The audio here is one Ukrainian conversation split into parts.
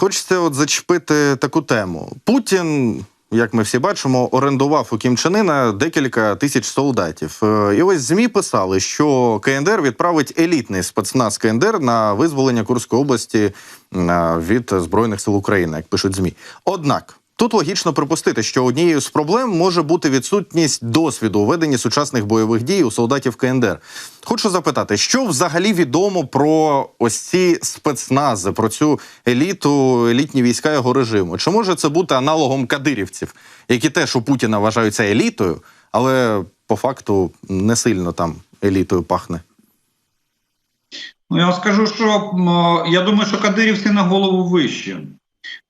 Хочеться от зачепити таку тему. Путін, як ми всі бачимо, орендував у Кім Чен Ына декілька тисяч солдатів. Е, І ось ЗМІ писали, що КНДР відправить елітний спецназ КНДР на визволення Курської області е, від Збройних сил України, як пишуть ЗМІ. Однак. Тут логічно припустити, що однією з проблем може бути відсутність досвіду у веденні сучасних бойових дій у солдатів КНДР. Хочу запитати, що взагалі відомо про ось ці спецнази, про цю еліту, елітні війська його режиму? Чи може це бути аналогом кадирівців, які теж у Путіна вважаються елітою, але по факту не сильно там елітою пахне? Ну, я вам скажу, що я думаю, що кадирівці на голову вище.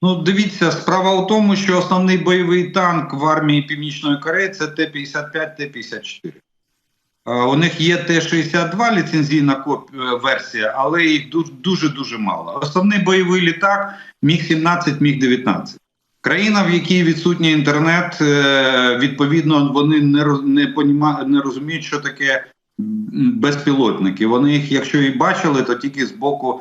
Ну, дивіться, справа у тому, що основний бойовий танк в армії Північної Кореї це Т-55, Т-54. Е, У них є Т-62 ліцензійна е, версія, але їх дуже дуже мало. Основний бойовий літак Міг-17, Міг-19. Країна, в якій відсутній інтернет, е, відповідно, вони не не, поніма- не розуміють, що таке безпілотники. Вони їх, якщо і бачили, то тільки з боку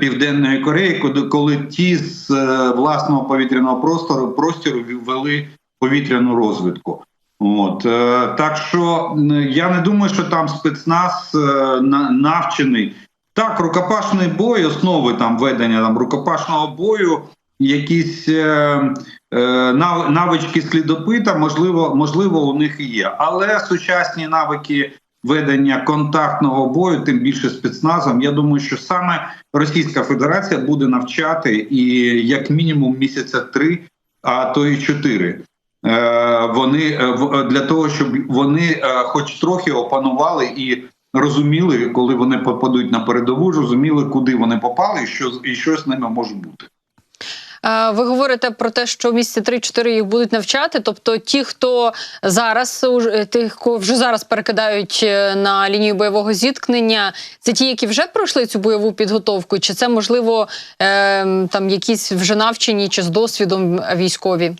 Південної Кореї, коли, ті з е, власного повітряного простору простору ввели повітряну розвідку. От е, так що я не думаю, що там спецназ е, навчений. Так, рукопашний бой, основи там ведення там рукопашного бою, якісь е, е, навички слідопита, можливо, можливо, у них є. Але сучасні навики ведення контактного бою, тим більше спецназом, я думаю, що саме Російська Федерація буде навчати і як мінімум місяця три, а то і чотири. Е, Вони е, в- для того, щоб вони е, хоч трохи опанували і розуміли, коли вони попадуть на передову, розуміли, куди вони попали, і що і що з ними може бути. Е, Ви говорите про те, що місяці 3-4 їх будуть навчати. Тобто, ті, хто зараз уж- тих, кого вже зараз перекидають е, на лінію бойового зіткнення, це ті, які вже пройшли цю бойову підготовку, чи це можливо е, там якісь вже навчені чи з досвідом військові?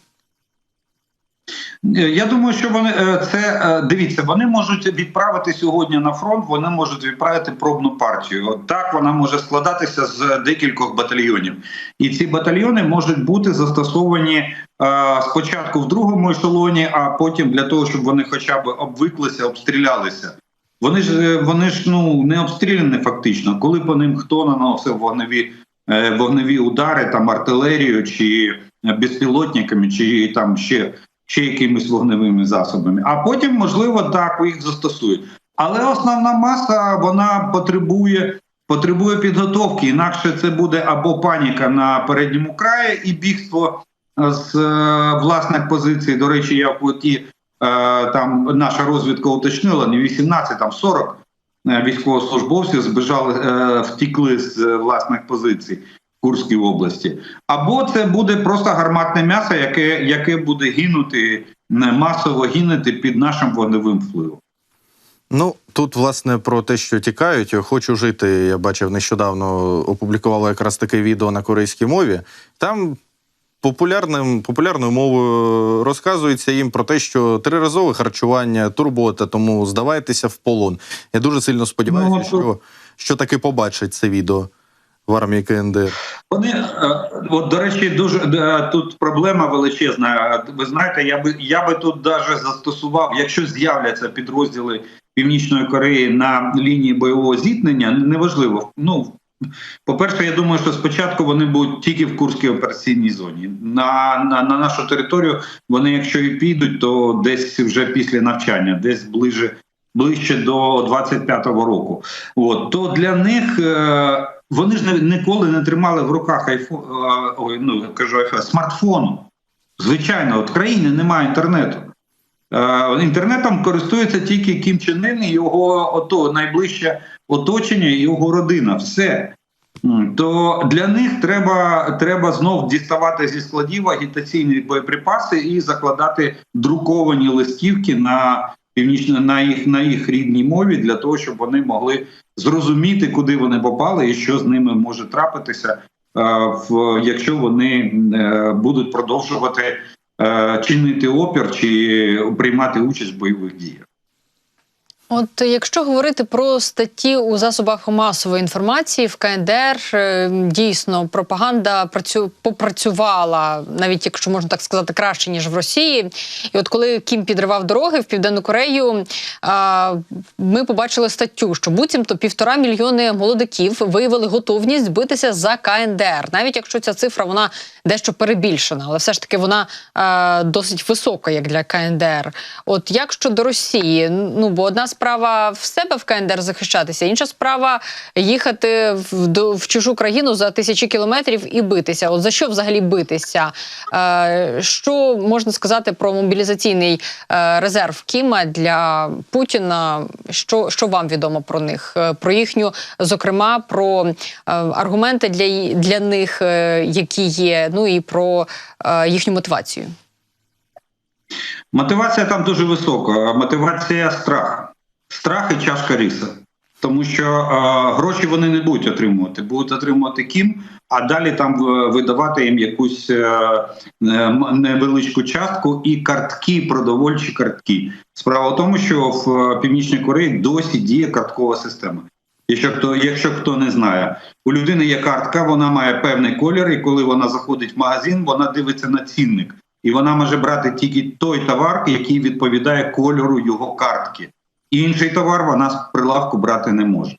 Е, Я думаю, що вони е, це е, дивіться, вони можуть відправити сьогодні на фронт. Вони можуть відправити пробну партію. От так вона може складатися з декількох батальйонів, і ці батальйони можуть бути застосовані спочатку в другому ешелоні, а потім для того, щоб вони хоча б обвиклися, обстрілялися. Вони ж вони ж ну не обстріляні фактично. Коли по ним хто наносив вогневі вогневі удари, там артилерію чи безпілотниками, чи там ще ще якимись вогневими засобами. А потім, можливо, так їх застосують. Але основна маса вона потребує потребує підготовки. Інакше це буде або паніка на передньому краї і бігство з е, власних позицій. До речі, я в ті е, там наша розвідка уточнила не 18, там 40 е, військовослужбовців збежали, е, втікли з е, власних позицій. Курській області, або це буде просто гарматне м'ясо, яке яке буде гинути масово гинути під нашим вогневим впливом. Ну тут власне про те, що тікають. Хочу жити. Я бачив нещодавно опублікували якраз таке відео на корейській мові. Там популярним популярною мовою розказується їм про те, що триразове харчування, турбота, тому здавайтеся в полон. Я дуже сильно сподіваюся, Ну, що, що таки побачить це відео в армії КНДР. Вони е, от до речі, дуже е, тут проблема величезна. Ви знаєте, я би я би тут даже застосував, якщо з'являться підрозділи Північної Кореї на лінії бойового зіткнення, неважливо. Ну по-перше, я думаю, що спочатку вони будуть тільки в Курській операційній зоні. На, на, на нашу територію вони, якщо і підуть, то десь вже після навчання, десь ближе. Ближче до 25-го року, от то для них е, вони ж ніколи не тримали в руках айфон, е, ой, ну кажу айфон, смартфону. Звичайно, от в країні немає інтернету. Е, інтернетом користується тільки Кім Чен Ын і його ото найближче оточення, і його родина. Все. То для них треба треба знов діставати зі складів агітаційні боєприпаси і закладати друковані листівки на північно на їх на їх рідній мові для того, щоб вони могли зрозуміти, куди вони попали і що з ними може трапитися, е, в якщо вони е, будуть продовжувати е, чинити опір чи приймати участь в бойових діях. От якщо говорити про статті у засобах масової інформації в КНДР, е, дійсно пропаганда працю попрацювала, навіть якщо можна так сказати, краще ніж в Росії. І от коли Кім підривав дороги в Південну Корею, ми побачили статтю, що буцімто півтора мільйони молодиків виявили готовність битися за КНДР, навіть якщо ця цифра вона дещо перебільшена, але все ж таки вона е, досить висока, як для КНДР. От як щодо Росії, ну бо одна справа в себе в КНДР захищатися, інша справа їхати в, до, в чужу країну за тисячі кілометрів і битися. От за що взагалі битися? Е, що можна сказати про мобілізаційний е, резерв Кіма для Путіна? Що, що вам відомо про них? Е, Про їхню, зокрема, про е, аргументи для, для них, які є, ну і про їхню мотивацію. Мотивація там дуже висока. Мотивація страх. Страх і чашка риса. Тому що е, гроші вони не будуть отримувати, будуть отримувати ким, а далі там е, видавати їм якусь е, е, невеличку частку і картки, продовольчі картки. Справа в тому, що в Північній Кореї досі діє карткова система. Якщо хто, якщо хто не знає, у людини є картка, вона має певний колір, і коли вона заходить в магазин, вона дивиться на цінник. І вона може брати тільки той товар, який відповідає кольору його картки. Інший товар вона з прилавку брати не може.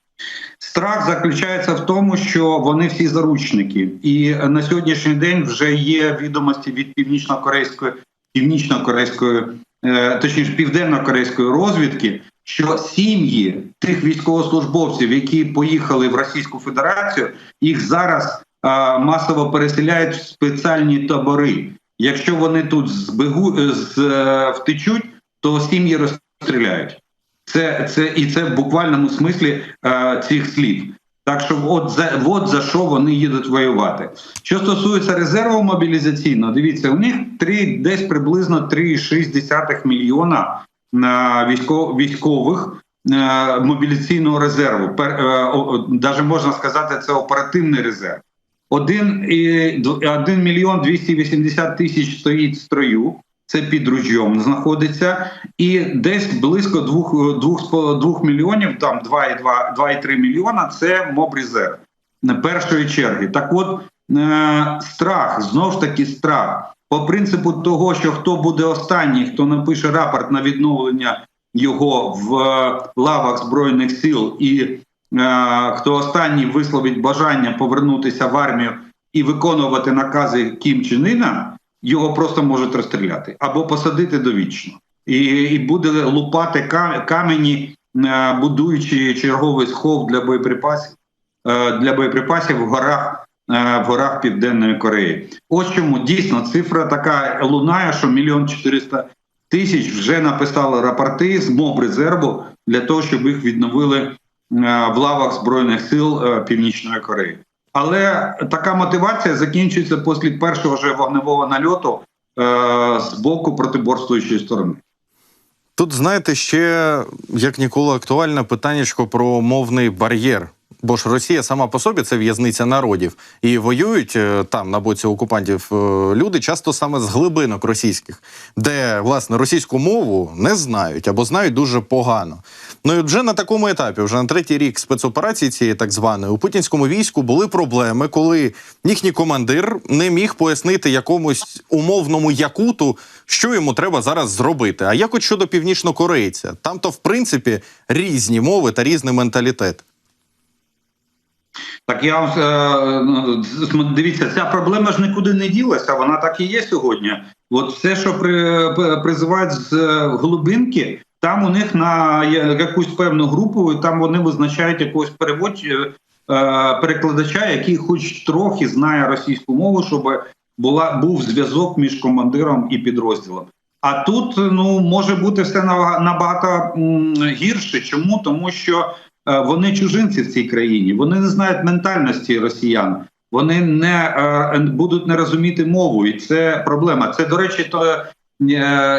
Страх заключається в тому, що вони всі заручники, і на сьогоднішній день вже є відомості від північно-корейської, північно-корейської, е, точніше південно-корейської розвідки, що сім'ї тих військовослужбовців, які поїхали в Російську Федерацію, їх зараз е, масово переселяють в спеціальні табори. Якщо вони тут збегу е, з, е, втечуть, то сім'ї розстріляють. Це, це і це в буквальному смислі е, цих слів. Так що, от за от за що вони їдуть воювати. Що стосується резерву мобілізаційного, дивіться, у них три десь приблизно 3,6 мільйона е, військов, військових е, мобілізаційного резерву. Пер, е, о, даже можна сказати, це оперативний резерв. Один, і, дв- 1 мільйон 280 тисяч стоїть в строю, це під ружьом знаходиться, і десь близько 2, 2, 2 мільйонів, там 2,2 2,3 мільйона це мобрезерв першої черги. Так от е, страх, знов ж таки страх. По принципу того, що хто буде останній, хто напише рапорт на відновлення його в е, лавах Збройних сил і е, хто останній висловить бажання повернутися в армію і виконувати накази Кім Чен Іна, його просто можуть розстріляти або посадити довічно. І, і буде лупати камені, е, будуючи черговий схов для боєприпасів е, для боєприпасів в горах е, в горах Південної Кореї. Ось чому дійсно цифра така лунає, що мільйон чотириста тисяч вже написали рапорти з МОБ резерву для того, щоб їх відновили в лавах Збройних сил Північної Кореї. Але така мотивація закінчується після першого ж вогневого нальоту е, з боку протиборствуючої сторони. Тут знаєте ще як ніколи актуальне питання про мовний бар'єр. Бо ж Росія сама по собі це в'язниця народів, і воюють е, там на боці окупантів е, люди часто саме з глибинок російських, де власне російську мову не знають або знають дуже погано. Ну і вже на такому етапі, вже на третій рік спецоперації цієї так званої у путінському війську були проблеми, коли їхній командир не міг пояснити якомусь умовному якуту, що йому треба зараз зробити. А як от щодо північнокорейця, там то в принципі різні мови та різний менталітет. Так я вам е, ну, з- дивіться, ця проблема ж нікуди не ділася, вона так і є сьогодні. От все, що при, призивають з е, глибинки, там у них на якусь певну групу, і там вони визначають якогось перевод, е, перекладача, який хоч трохи знає російську мову, щоб була був зв'язок між командиром і підрозділом. А тут ну може бути все набагато гірше. Чому? Тому що вони чужинці в цій країні, вони не знають ментальності росіян, вони не е, будуть не розуміти мову, і це проблема. Це до речі, то е,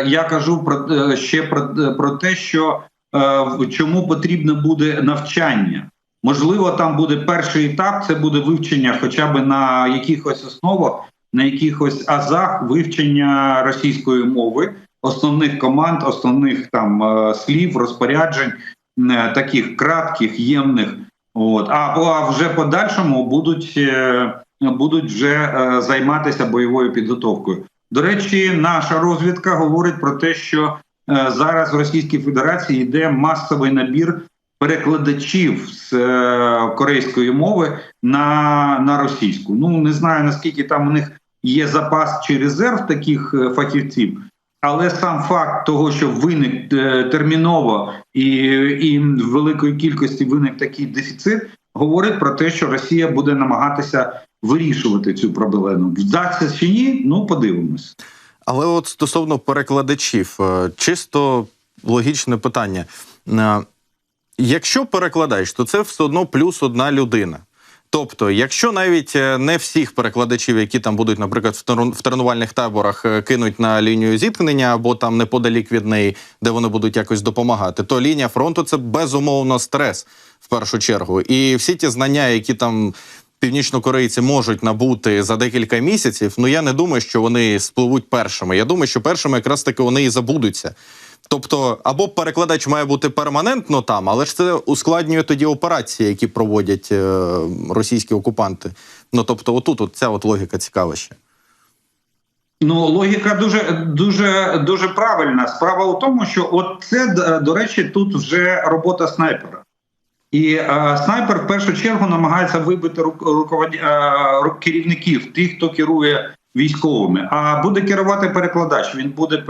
я кажу про е, ще про, про те, що е, чому потрібно буде навчання. Можливо, там буде перший етап, це буде вивчення, хоча б на якихось основах, на якихось азах вивчення російської мови, основних команд, основних там е, слів, розпоряджень е, таких кратких, ємних. От а, а вже подальшому будуть, е, будуть вже е, займатися бойовою підготовкою. До речі, наша розвідка говорить про те, що е, зараз в Російській Федерації йде масовий набір перекладачів з е, корейської мови на, на російську. Ну не знаю наскільки там у них є запас чи резерв таких е, фахівців. Але сам факт того, що виник е, терміново і, і в великої кількості виник такий дефіцит, говорить про те, що Росія буде намагатися вирішувати цю проблему. Вдасться чи ні? Ну подивимось. Але от стосовно перекладачів, е, чисто логічне питання. Е, Якщо перекладач, то це все одно плюс одна людина. Тобто, якщо навіть е, не всіх перекладачів, які там будуть, наприклад, в трен- тренувальних таборах е, кинуть на лінію зіткнення або там неподалік від неї, де вони будуть якось допомагати, то лінія фронту це безумовно стрес в першу чергу. І всі ті знання, які там північнокорейці можуть набути за декілька місяців, ну я не думаю, що вони спливуть першими. Я думаю, що першими якраз таки вони і забудуться. Тобто, або перекладач має бути перманентно там, але ж це ускладнює тоді операції, які проводять е, російські окупанти. Ну тобто, отут от ця от логіка цікава ще. Ну, логіка дуже дуже дуже правильна. Справа у тому, що от це до речі, тут вже робота снайпера. І е, снайпер в першу чергу намагається вибити рук, е, керівників, тих, хто керує військовими. А буде керувати перекладач. Він буде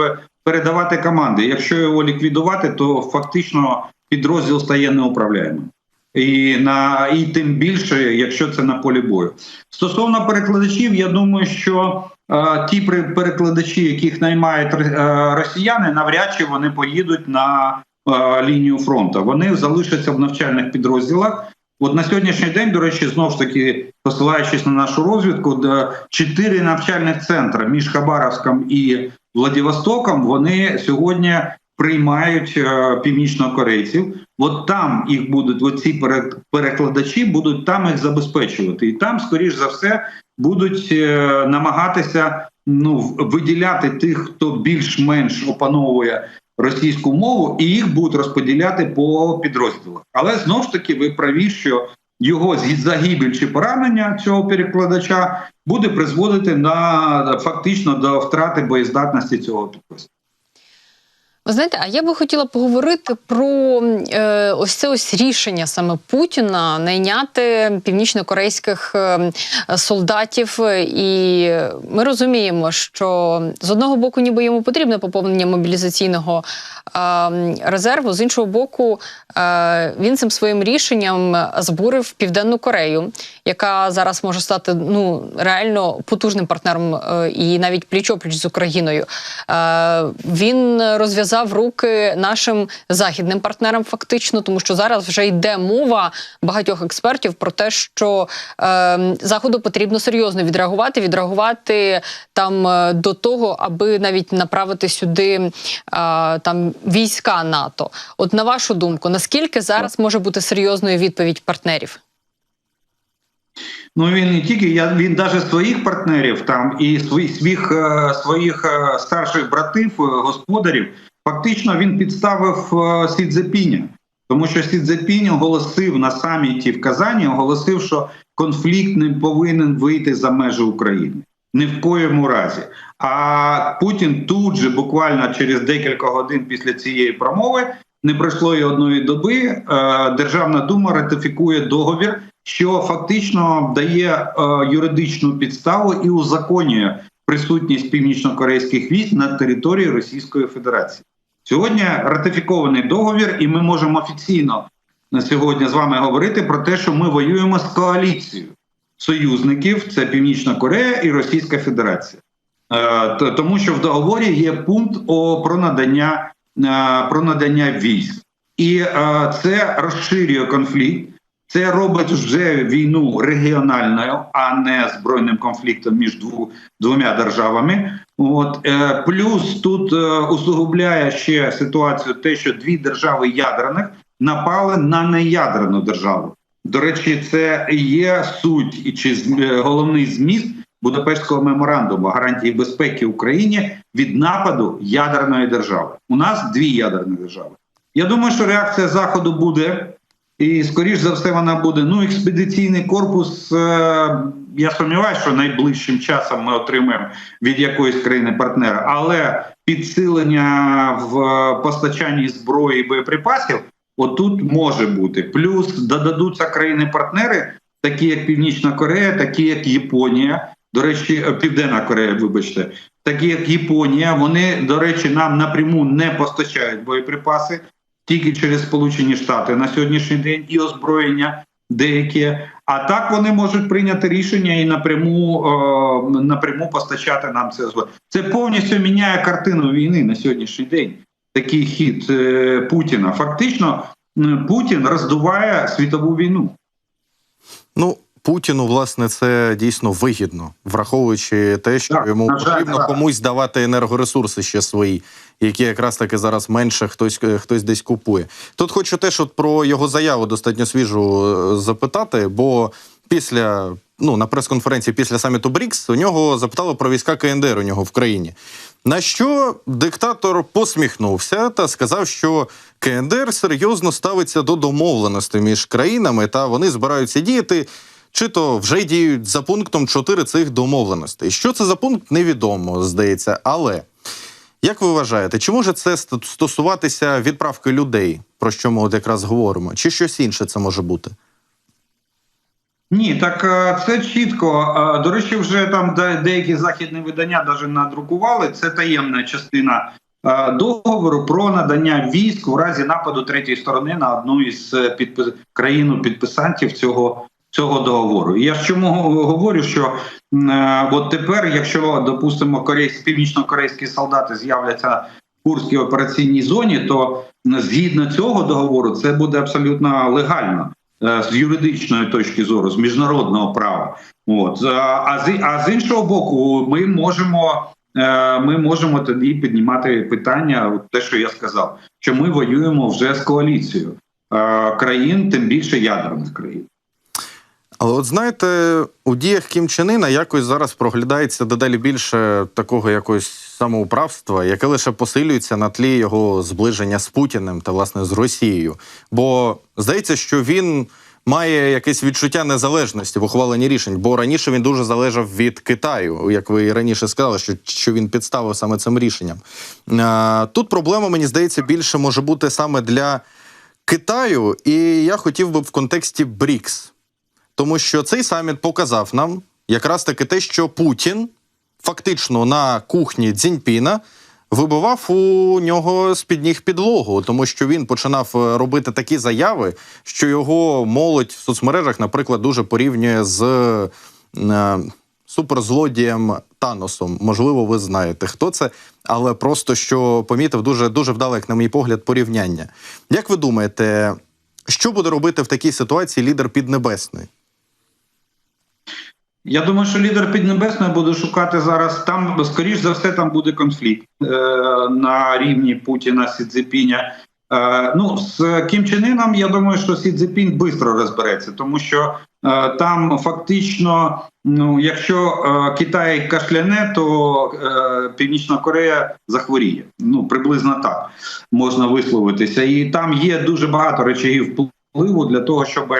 передавати команди. Якщо його ліквідувати, то фактично підрозділ стає неуправляємим. І на і тим більше, якщо це на полі бою. Стосовно перекладачів, я думаю, що е, ті перекладачі, яких наймають е, росіяни, навряд чи вони поїдуть на е, лінію фронту. Вони залишаться в навчальних підрозділах. От на сьогоднішній день, до речі, знову ж таки, посилаючись на нашу розвідку, чотири навчальних центри між Хабаровськом і Владивостоком, вони сьогодні приймають е, північнокорейців. От там їх будуть, оці пере- перекладачі будуть там їх забезпечувати, і там, скоріш за все, будуть е, намагатися ну виділяти тих, хто більш-менш опановує російську мову, і їх будуть розподіляти по підрозділах. Але знову ж таки, ви праві, що його загибель чи поранення цього перекладача буде призводити на фактично до втрати боєздатності цього підрозділу. Ви знаєте, а я би хотіла поговорити про е, ось це ось рішення саме Путіна найняти північно-корейських е, солдатів. І ми розуміємо, що з одного боку, ніби йому потрібне поповнення мобілізаційного е, резерву, з іншого боку, е, він цим своїм рішенням збурив Південну Корею, яка зараз може стати ну реально потужним партнером е, і навіть пліч-опліч з Україною. Е, він розв'язав руки нашим західним партнерам, фактично, тому що зараз вже йде мова багатьох експертів про те, що е, заходу потрібно серйозно відреагувати, відреагувати там е, до того, аби навіть направити сюди е, там війська НАТО. От на вашу думку, наскільки зараз може бути серйозною відповідь партнерів? Ну він не тільки я він навіть своїх партнерів там і своїх своїх, е, своїх е, старших братів, е, господарів. Фактично він підставив е, Сі Цзепіня. тому що Сі Цзепінь оголосив на саміті в Казані, оголосив, що конфлікт не повинен вийти за межі України. Ні в коєму разі. А Путін тут же, буквально через декілька годин після цієї промови, не пройшло й одної доби. е, Державна дума ратифікує договір, що фактично дає е, юридичну підставу і узаконює присутність північно-корейських військ на території Російської Федерації. Сьогодні ратифікований договір, і ми можемо офіційно на сьогодні з вами говорити про те, що ми воюємо з коаліцією союзників: це Північна Корея і Російська Федерація. Е, Тому що в договорі є пункт про надання е, про надання військ, і е, це розширює конфлікт. Це робить вже війну регіональною, а не збройним конфліктом між двома державами. От е, плюс тут е, усугубляє ще ситуацію, те, що дві держави ядерних напали на неядерну державу. До речі, це є суть і чи е, головний зміст Будапештського меморандуму гарантії безпеки Україні від нападу ядерної держави. У нас дві ядерні держави. Я думаю, що реакція Заходу буде, і скоріш за все вона буде. Ну, експедиційний корпус. Е- я сподіваюся, що найближчим часом ми отримаємо від якоїсь країни-партнера, але підсилення в постачанні зброї і боєприпасів отут може бути. Плюс додадуться країни-партнери, такі як Північна Корея, такі як Японія. До речі, е, Південна Корея, вибачте, такі як Японія. Вони, до речі, нам напряму не постачають боєприпаси тільки через Сполучені Штати на сьогоднішній день і озброєння деякі. А так вони можуть прийняти рішення і напряму е, напряму постачати нам це озброєння. Це повністю міняє картину війни на сьогоднішній день. Такий хід е, Путіна. Фактично, Путін роздуває світову війну. Ну, Путіну, власне, це дійсно вигідно, враховуючи те, що Так, йому потрібно так. комусь давати енергоресурси ще свої, які якраз таки зараз менше хтось, хтось десь купує. Тут хочу теж от про його заяву достатньо свіжу е, запитати, бо після. Ну, на прес-конференції після саміту БРІКС у нього запитали про війська КНДР у нього в країні. На що диктатор посміхнувся та сказав, що КНДР серйозно ставиться до домовленостей між країнами, та вони збираються діяти, чи то вже діють за пунктом 4 цих домовленостей. Що це за пункт, невідомо, здається. Але як ви вважаєте, чи може це стосуватися відправки людей, про що ми от якраз говоримо, чи щось інше це може бути? Ні, так е, це чітко. Е, До речі, вже там деякі західні видання навіть надрукували. Це таємна частина е, договору про надання військ у разі нападу третьої сторони на одну із підпис... країн підписантів цього. Цього договору. І я ж чому говорю, що е, от тепер, якщо допустимо корейсь, північно-корейські солдати з'являться в Курській операційній зоні, то згідно цього договору це буде абсолютно легально е, з юридичної точки зору, з міжнародного права. От Е, а з а з іншого боку, ми можемо. е, Ми можемо тоді піднімати питання, те, що я сказав, що ми воюємо вже з коаліцією країн, тим більше ядерних країн. Але от знаєте, у діях Кім Чен Ына якось зараз проглядається дедалі більше такого якогось самоуправства, яке лише посилюється на тлі його зближення з Путіним та власне з Росією. Бо здається, що він має якесь відчуття незалежності в ухваленні рішень, бо раніше він дуже залежав від Китаю, як ви і раніше сказали, що, що він підставив саме цим рішенням. Тут проблема, мені здається, більше може бути саме для Китаю, і я хотів би в контексті БРІКС. Тому що цей саміт показав нам якраз таки те, що Путін фактично на кухні Цзіньпіна вибивав у нього з-під ніг підлогу, тому що він починав е, робити такі заяви, що його молодь в соцмережах, наприклад, дуже порівнює з е, суперзлодієм Таносом. Можливо, ви знаєте, хто це, але просто що помітив дуже дуже вдале, як на мій погляд, порівняння. Як ви думаєте, що буде робити в такій ситуації лідер Піднебесної? Я думаю, що лідер Піднебесної буде шукати зараз. Там, скоріш за все, там буде конфлікт е, на рівні Путіна Сі Цзепіня. Е, ну, з Кім Іном, я думаю, що Сі Цзепінь швидко розбереться, тому що е, там фактично, ну, якщо е, Китай кашляне, то е, Північна Корея захворіє. Ну, приблизно так можна висловитися. І там є дуже багато речей впливу для того, щоб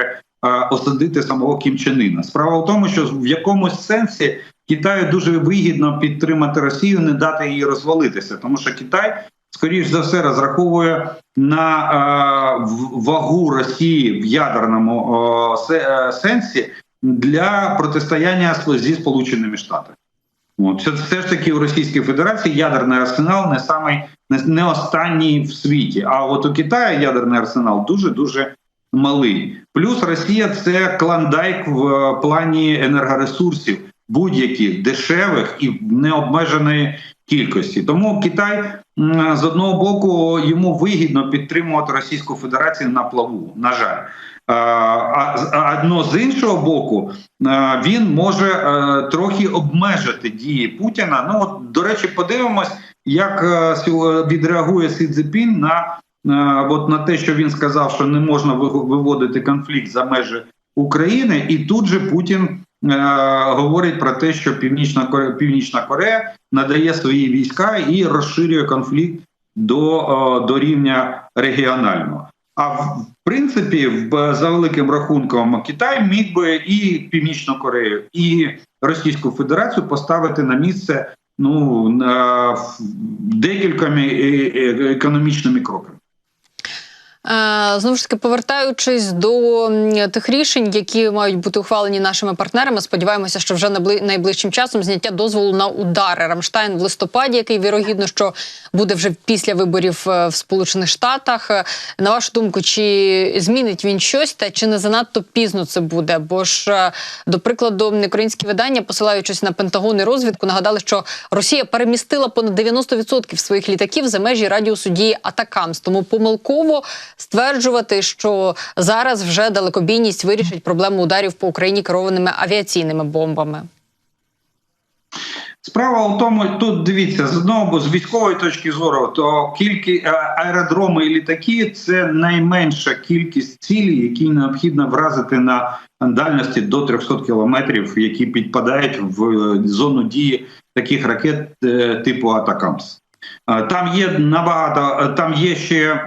осадити самого Кім Чен Іна. Справа в тому, що в якомусь сенсі Китаю дуже вигідно підтримати Росію, не дати їй розвалитися, тому що Китай, скоріш за все, розраховує на е, вагу Росії в ядерному е, се- сенсі для протистояння зі Сполученими Штатами. От це все ж таки у Російській Федерації ядерний арсенал не самий не, не останній в світі. А от у Китаї ядерний арсенал дуже дуже малий. Плюс Росія це клондайк в е, плані енергоресурсів, будь-яких дешевих і необмеженої кількості. Тому Китай з одного боку йому вигідно підтримувати Російську Федерацію на плаву. На жаль. А, А одно з іншого боку, е, він може е, трохи обмежити дії Путіна. Ну от до речі, подивимось, як е, відреагує Сі на, е, от на те, що він сказав, що не можна ви- виводити конфлікт за межі України, і тут же Путін е, говорить про те, що Північна Корея, Північна Корея надає свої війська і розширює конфлікт до, е, до рівня регіонального. А в принципі, в, за великим рахунком, Китай міг би і Північну Корею, і Російську Федерацію поставити на місце ну декількома е, е, економічними кроками. Е, Знову ж таки, повертаючись до тих рішень, які мають бути ухвалені нашими партнерами, сподіваємося, що вже найближчим часом зняття дозволу на удари Рамштайн в листопаді, який вірогідно, що буде вже після виборів е, в Сполучених Штатах. Е, На вашу думку, чи змінить він щось, та чи не занадто пізно це буде? Бо ж, до прикладу, українські видання, посилаючись на Пентагон і розвідку, нагадали, що Росія перемістила понад 90% своїх літаків за межі радіусу дії Атакамс. Тому помилково стверджувати, що зараз вже далекобійність вирішить проблему ударів по Україні керованими авіаційними бомбами. Справа в тому, тут дивіться з одного з військової точки зору, то кількість аеродроми і літаки це найменша кількість цілей, які необхідно вразити на дальності до 300 кілометрів, які підпадають в е, зону дії таких ракет е, типу Атакамс. Е, Там є набагато, е, там є ще е,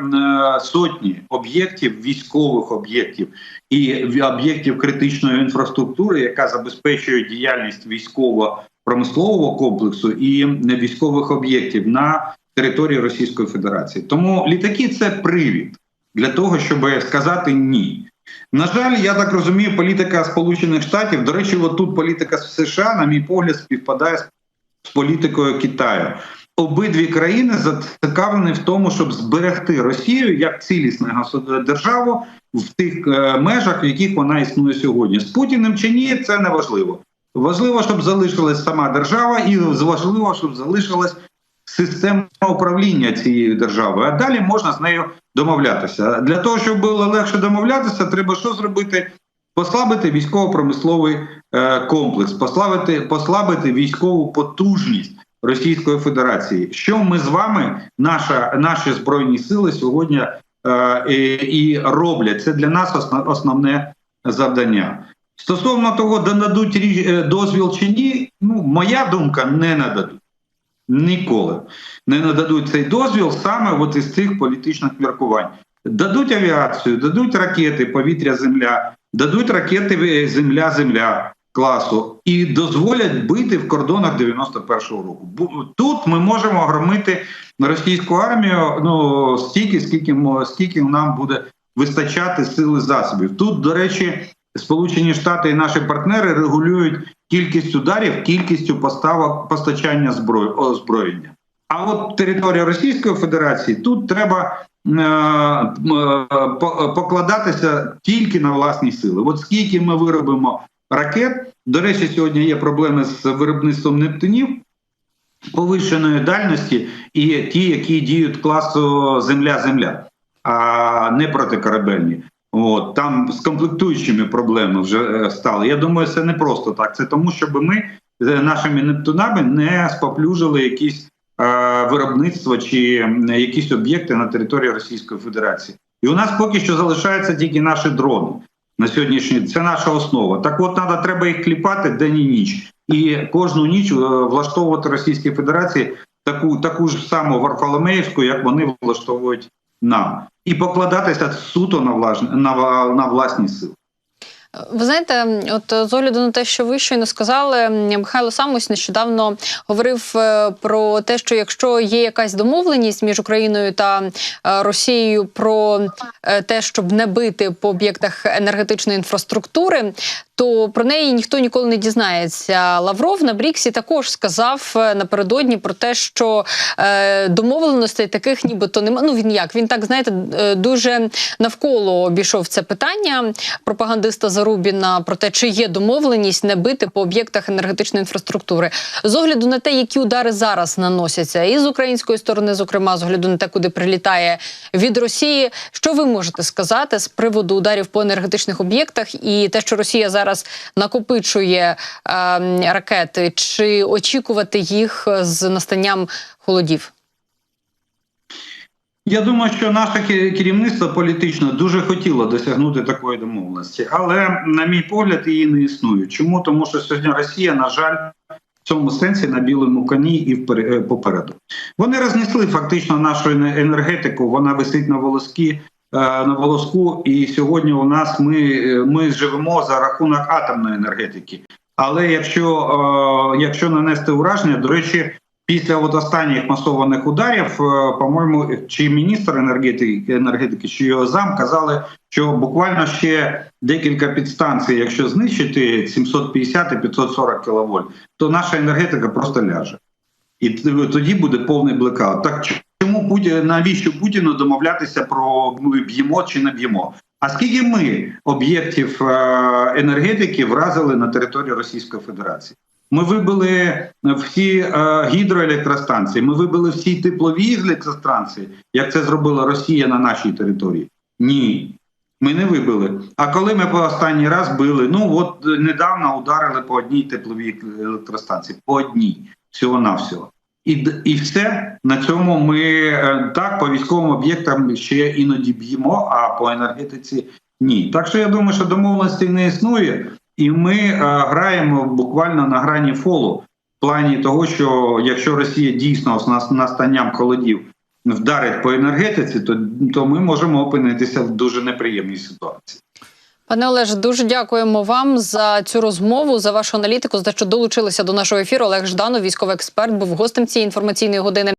сотні об'єктів, військових об'єктів і об'єктів критичної інфраструктури, яка забезпечує діяльність військово промислового комплексу і військових об'єктів на території Російської Федерації. Тому літаки це привід для того, щоб сказати ні. На жаль, я так розумію, політика Сполучених Штатів, до речі, отут політика США, на мій погляд, співпадає з політикою Китаю. Обидві країни зацікавлені в тому, щоб зберегти Росію як цілісну державу в тих е, межах, в яких вона існує сьогодні. З Путіним чи ні, це не важливо. Важливо, щоб залишилась сама держава, і важливо, щоб залишилась система управління цією державою. А далі можна з нею домовлятися. Для того, щоб було легше домовлятися, треба що зробити? Послабити військово-промисловий е, комплекс, послабити, послабити військову потужність Російської Федерації. Що ми з вами, наша, наші збройні сили сьогодні е, і, роблять? Це для нас основне завдання. Стосовно того, де нададуть рі- е, дозвіл чи ні, ну моя думка не нададуть. Ніколи не нададуть цей дозвіл саме от із цих політичних міркувань. Дадуть авіацію, дадуть ракети повітря-земля, дадуть ракети е, земля-земля класу і дозволять бити в кордонах 91-го року. Тут ми можемо громити російську армію ну стільки, скільки скільки нам буде вистачати сили засобів. Тут, до речі, Сполучені Штати і наші партнери регулюють кількість ударів, кількістю поставок постачання озброєння. А от територія Російської Федерації тут треба е, е, покладатися тільки на власні сили. От скільки ми виробимо ракет, до речі, сьогодні є проблеми з виробництвом нептунів повищеної дальності і ті, які діють класу Земля-Земля, а не протикорабельні. От там з комплектуючими проблеми вже е, стали. Я думаю, це не просто так. Це тому, щоб ми е, нашими нептунами не споплюжили якісь е, виробництво чи якісь об'єкти на території Російської Федерації. І у нас поки що залишаються тільки наші дрони на сьогоднішній. Це наша основа. Так, от треба, треба їх кліпати день і ніч, і кожну ніч е, влаштовувати Російській Федерації таку таку ж саму Варфоломеївську, як вони влаштовують нам, і покладатися суто на власні на, на власні сили. Ви знаєте, от з огляду на те, що ви щойно сказали, Михайло Самось нещодавно говорив е, про те, що якщо є якась домовленість між Україною та е, Росією про е, те, щоб не бити по об'єктах енергетичної інфраструктури, то про неї ніхто ніколи не дізнається. Лавров на Бріксі також сказав е, напередодні про те, що е, домовленостей таких нібито немає. Ну він як він так знаєте, е, дуже навколо обійшов це питання пропагандиста Зарубіна про те, чи є домовленість не бити по об'єктах енергетичної інфраструктури. З огляду на те, які удари зараз наносяться, і з української сторони, зокрема, з огляду на те, куди прилітає від Росії. Що ви можете сказати з приводу ударів по енергетичних об'єктах і те, що Росія зараз накопичує е, ракети, чи очікувати їх з настанням холодів? Я думаю, що наше керівництво політично дуже хотіло досягнути такої домовленості, але, на мій погляд, її не існує. Чому? Тому що сьогодні Росія, на жаль, в цьому сенсі на білому коні і е, попереду. Вони рознесли фактично нашу енергетику. Вона висить на волоски. Е, На волоску, і сьогодні у нас ми, е, ми живемо за рахунок атомної енергетики. Але якщо, е, якщо нанести ураження, до речі, після от останніх масованих ударів, по-моєму, чи міністр енергетики, енергетики, чи його зам казали, що буквально ще декілька підстанцій, якщо знищити 750 і 540 кВт, то наша енергетика просто ляже. І тоді буде повний блекаут. Так чому Путін, навіщо Путіну домовлятися про ми б'ємо чи не б'ємо? А скільки ми об'єктів е, енергетики вразили на території Російської Федерації? Ми вибили всі е, гідроелектростанції, ми вибили всі теплові електростанції, як це зробила Росія на нашій території. Ні, ми не вибили. А коли ми по останній раз били, ну от е, недавно ударили по одній тепловій електростанції, по одній, всього навсього. І, і все на цьому ми е, так по військовим об'єктам ще іноді б'ємо, а по енергетиці ні. Так що я думаю, що домовленості не існує, і ми е, граємо буквально на грані фолу в плані того, що якщо Росія дійсно з настанням холодів вдарить по енергетиці, то, то ми можемо опинитися в дуже неприємній ситуації. Пане Олеже, дуже дякуємо вам за цю розмову, за вашу аналітику, за що долучилися до нашого ефіру. Олег Жданов, військовий експерт, був гостем цієї інформаційної години.